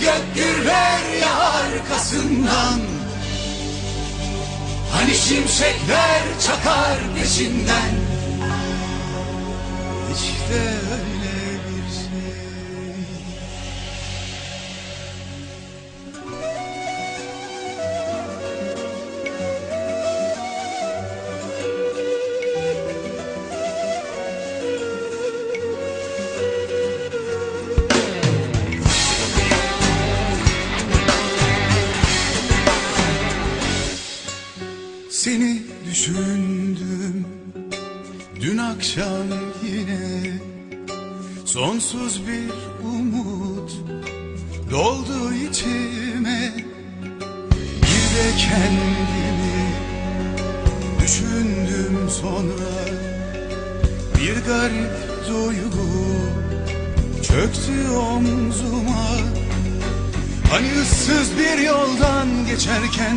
Gök gürler ya arkasından. Hani şimşekler çakar peşinden. İşte öyle bir şey düşündüm. Dün akşam yine Sonsuz bir umut doldu içime. Bir de kendimi düşündüm sonra. Bir garip duygu çöktü omzuma. Hani ıssız bir yoldan geçerken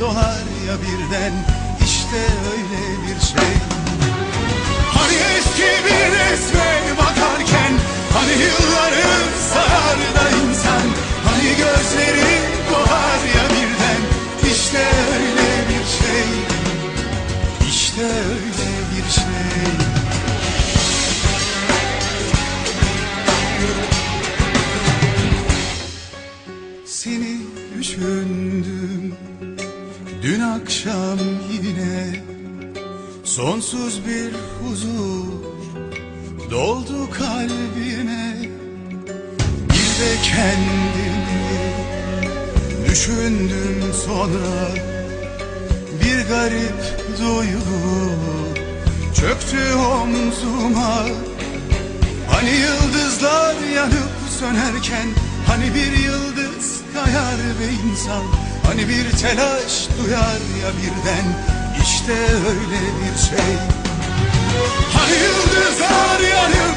dolar ya birden İşte öyle bir şey. Hani eski bir resme bakarken Hani yılları sayar da insan. Hani gözleri dolar ya birden İşte öyle bir şey. İşte öyle bir şey. Seni düşündüm dün akşam yine Sonsuz bir huzur doldu kalbime. Bir de kendimi düşündüm sonra Bir garip duygu çöktü omzuma. Hani yıldızlar yanıp sönerken Hani bir yıldız kayar ve insan Hani bir telaş duyar ya birden İşte öyle bir şey. Hani yıldızlar yanıp